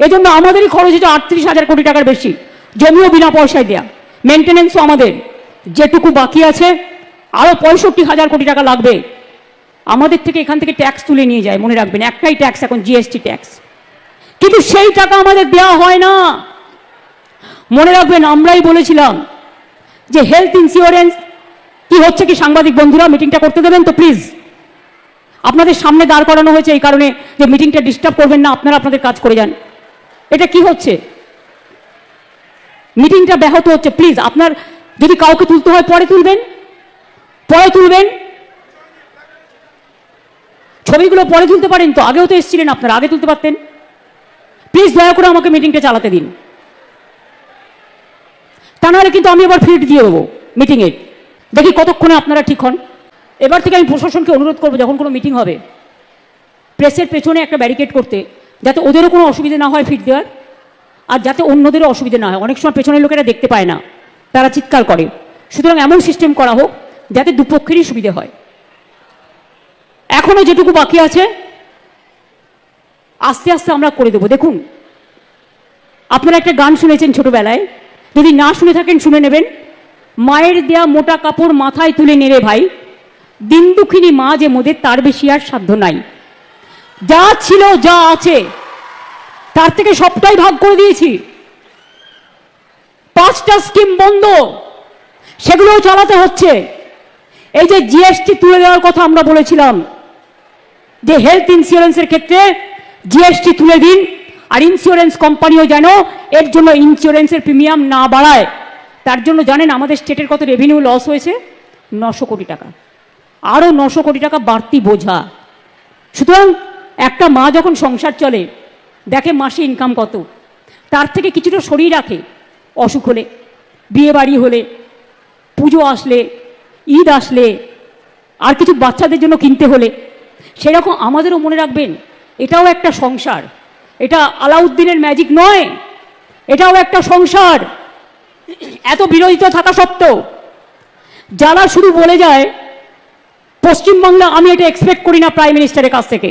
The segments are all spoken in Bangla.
এজন্য আমাদেরই খরচ হচ্ছে আটত্রিশ হাজার কোটি টাকার বেশি। জমিও বিনা পয়সায় দেয়া। মেনটেনেন্সও আমাদের। যেটুকু বাকি আছে আরও পঁয়ষট্টি হাজার কোটি টাকা লাগবে। আমাদের থেকে এখান থেকে ট্যাক্স তুলে নিয়ে যায়, মনে রাখবেন। একটাই ট্যাক্স এখন জিএসটি ট্যাক্স কিন্তু সেই টাকা আমাদের দেওয়া হয় না। মনে রাখবেন, আমরাই বলেছিলাম যে হেলথ ইন্স্যুরেন্স কি হচ্ছে কি সাংবাদিক বন্ধুরা মিটিংটা করতে দেবেন তো প্লিজ আপনাদের সামনে দাঁড় করানো হয়েছে এই কারণে যে মিটিংটা ডিস্টার্ব করবেন না, আপনারা আপনাদের কাজ করে যান। এটা কি হচ্ছে? মিটিংটা ব্যাহত হচ্ছে প্লিজ আপনার যদি কাউকে তুলতে হয়, পরে তুলবেন। পরে তুলবেন। ছবিগুলো পরে তুলতে পারেন তো, আগেও তো এসেছিলেন আপনারা, আগে তুলতে পারতেন। প্লিজ দয়া করে আমাকে মিটিংটা চালাতে দিন। তা নাহলে কিন্তু আমি আবার ফিট দিয়ে দেবো মিটিংয়ে দেখি কতক্ষণে আপনারা ঠিক হন। এবার থেকে আমি প্রশাসনকে অনুরোধ করব, যখন কোনো মিটিং হবে প্রেসের পেছনে একটা ব্যারিকেড করতে। যাতে ওদেরও কোনো অসুবিধা না হয় ফিট দেওয়ার, আর যাতে অন্যদেরও অসুবিধা না হয়। অনেক সময় পেছনের লোকেরা দেখতে পায় না, তারা চিৎকার করে। সুতরাং এমন সিস্টেম করা হোক যাতে দুপক্ষেরই সুবিধে হয়। এখনও যেটুকু বাকি আছে, আস্তে আস্তে আমরা করে দেবো। দেখুন, আপনারা একটা গান শুনেছেন ছোটবেলায়। যদি না শুনে থাকেন, শুনে নেবেন। মায়ের দেয়া মোটা কাপড় মাথায় তুলে নেড়ে ভাই। দিন দুঃখিনী মা যে মোদের, তার বেশি আর সাধ্য নাই। যা ছিল, যা আছে, তার থেকে সবটাই ভাগ করে দিয়েছি। পাঁচটা স্কিম বন্ধ, সেগুলোও চালাতে হচ্ছে। এই যে জিএসটি তুলে দেওয়ার কথা আমরা বলেছিলাম, যে হেলথ ইন্স্যুরেন্সের ক্ষেত্রে জিএসটি তুলে দিন, আর ইন্স্যুরেন্স কোম্পানিও যেন এর জন্য ইন্স্যুরেন্সের প্রিমিয়াম না বাড়ায়। তার জন্য জানেন, আমাদের স্টেটের কত রেভিনিউ লস হয়েছে? নশো কোটি টাকা। আরও নশো কোটি টাকা বাড়তি বোঝা। সুতরাং একটা মা যখন সংসার চলে, দেখে মাসে ইনকাম কত? তার থেকে কিছুটা সরিয়ে রাখে, অসুখ হলে বিয়ে বাড়ি হলে, পুজো আসলে, ঈদ আসলে, আর কিছু বাচ্চাদের জন্য কিনতে হলে, সেরকম আমাদেরও মনে রাখবেন, এটাও একটা সংসার। এটা আলাউদ্দিনের ম্যাজিক নয়, এটাও একটা সংসার। এত বিরোধিতা থাকা সত্ত্বেও, যারা শুধু বলে যায়, পশ্চিমবাংলা আমি এটা এক্সপেক্ট করি না প্রাইম মিনিস্টারের কাছ থেকে।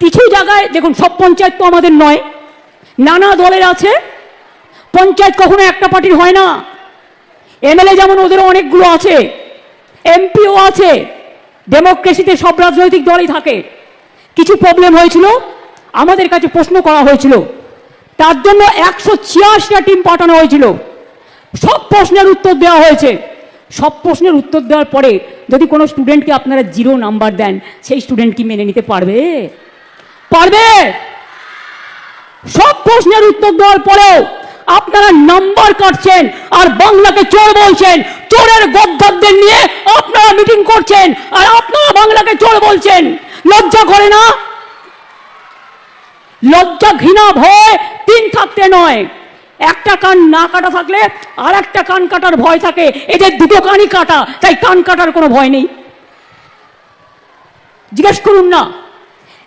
কিছু জায়গায় দেখুন, সব পঞ্চায়েত তো আমাদের নয়। নানা দলের আছে। পঞ্চায়েত কখনো একটা পার্টির হয় না। এমএলএ যেমন ওদেরও অনেকগুলো আছে। এমপিও আছে। ডেমোক্রেসিতে সব রাজনৈতিক দলই থাকে। কিছু প্রবলেম হয়েছিল। আমাদের কাছে প্রশ্ন করা হয়েছিল। তার জন্য একশো ছিয়াশিটা টিম পাঠানো হয়েছিল। সব প্রশ্নের উত্তর দেওয়া হয়েছে। সব প্রশ্নের উত্তর দেওয়ার পরে যদি কোনো স্টুডেন্টকে আপনারা জিরো নাম্বার দেন, সেই স্টুডেন্ট কি মেনে নিতে পারবে? পারবে? সব প্রশ্নের উত্তর দেওয়ার পরেও আপনারা নাম্বার কাটছেন আর বাংলাকে চোর বলছেন। চোরের গদ্দারদের নিয়ে আপনারা মিটিং করছেন আর আপনারা বাংলাকে চোর বলছেন। লজ্জা করে না? লজ্জা ঘৃণা ভয় তিন থাকতে নয়। একটা কান না কাটা থাকলে আর একটা কান কাটার ভয় থাকে। এদের দুটো কানই কাটা, তাই কান কাটার কোনো ভয় নেই। জিজ্ঞেস করুন না।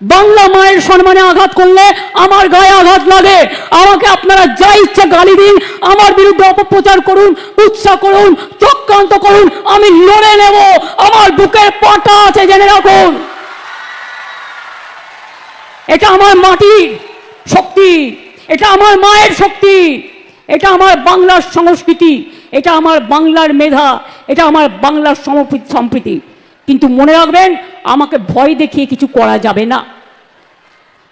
বাংলা মায়ের সম্মানে আঘাত করলে আমার গায়ে আঘাত লাগে। আমাকে আপনারা যা ইচ্ছা গালি দিন, আমার বিরুদ্ধে অপপ্রচার করুন উৎসাহ করুন, চক্রান্ত করুন, আমি লড়ে নেব। আমার বুকের পাটা আছে জেনে রাখুন। এটা আমার মাটির শক্তি, এটা আমার মায়ের শক্তি, এটা আমার বাংলার সংস্কৃতি, এটা আমার বাংলার মেধা, এটা আমার বাংলার সমপ্রীতি। কিন্তু মনে রাখবেন, আমাকে ভয় দেখিয়ে কিছু করা যাবে না।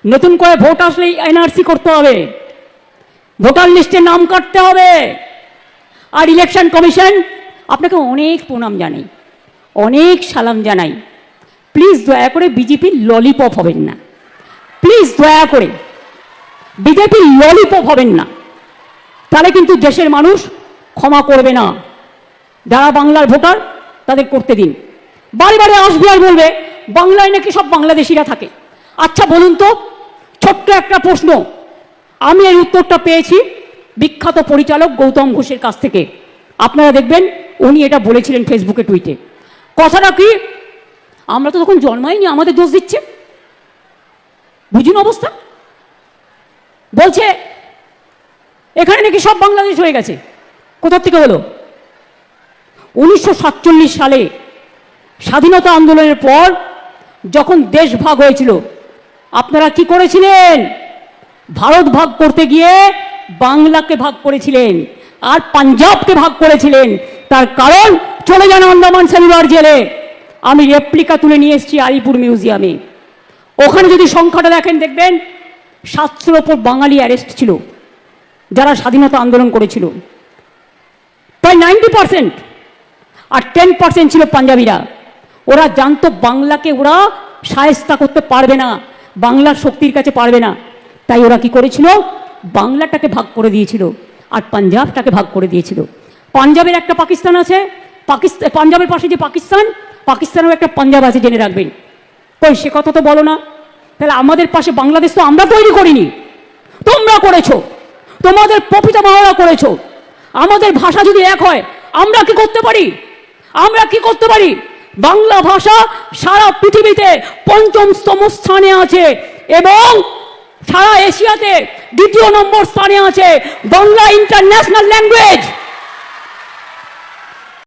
নতুন করে ভোট আসলেই এনআরসি করতে হবে। ভোটার লিস্টে নাম কাটতে হবে। আর ইলেকশন কমিশন, আপনাকে অনেক প্রণাম জানাই, অনেক সালাম জানাই। প্লিজ দয়া করে বিজেপির ললিপপ হবেন না। প্লিজ দয়া করে বিজেপির ললিপপ হবেন না। তাহলে কিন্তু দেশের মানুষ ক্ষমা করবে না। যারা বাংলার ভোটার, তাদের করতে দিন। বারে বারে আসবে আর বলবে, বাংলায় নাকি সব বাংলাদেশিরা থাকে। আচ্ছা বলুন তো, ছোট্ট একটা প্রশ্ন। আমি এই উত্তরটা পেয়েছি বিখ্যাত পরিচালক গৌতম ঘোষের কাছ থেকে। আপনারা দেখবেন, উনি এটা বলেছিলেন ফেসবুকে, টুইটে। কথাটা কি? আমরা তো তখন জন্মাইনি, আমাদের দোষ দিচ্ছে। বুঝুন অবস্থা। বলছে, এখানে নাকি সব বাংলাদেশ হয়ে গেছে। কোথার থেকে হলো? উনিশশো সাতচল্লিশ সালে স্বাধীনতা আন্দোলনের পর যখন দেশ ভাগ হয়েছিল, আপনারা কি করেছিলেন? ভারত ভাগ করতে গিয়ে বাংলাকে ভাগ করেছিলেন আর পাঞ্জাবকে ভাগ করেছিলেন। তার কারণ, চলে যান আন্দামান সেলুলার জেলে। আমি রেপ্লিকা তুলে নিয়ে এসেছি আলিপুর মিউজিয়ামে ওখানে যদি সংখ্যাটা দেখেন, দেখবেন সাতশোর ওপর বাঙালি অ্যারেস্ট ছিল, যারা স্বাধীনতা আন্দোলন করেছিল। প্রায় নাইনটি পার্সেন্ট আর টেন পার্সেন্ট ছিল পাঞ্জাবিরা। ওরা জানতো বাংলাকে ওরা সায়স্তা করতে পারবে না, বাংলার শক্তির কাছে পারবে না। তাই ওরা কি করেছিল? বাংলাটাকে ভাগ করে দিয়েছিল আর পাঞ্জাবটাকে ভাগ করে দিয়েছিল। পাঞ্জাবের একটা পাকিস্তান আছে পাকিস্তান পাঞ্জাবের পাশে যে পাকিস্তান, পাকিস্তানেও একটা পাঞ্জাব আছে জেনে রাখবেন। কই, সে কথা তো বলো না। তাহলে আমাদের পাশে বাংলাদেশ তো আমরা তৈরি করিনি। তোমরা করেছ। তোমাদের পপিতা মাওরা করেছ। আমাদের ভাষা যদি এক হয়, আমরা কি করতে পারি? আমরা কি করতে পারি? বাংলা ভাষা সারা পৃথিবীতে পঞ্চম স্তম স্থানে আছে এবং সারা এশিয়াতে দ্বিতীয় নম্বর স্থানে আছে বাংলা ইন্টারন্যাশনাল ল্যাঙ্গুয়েজ।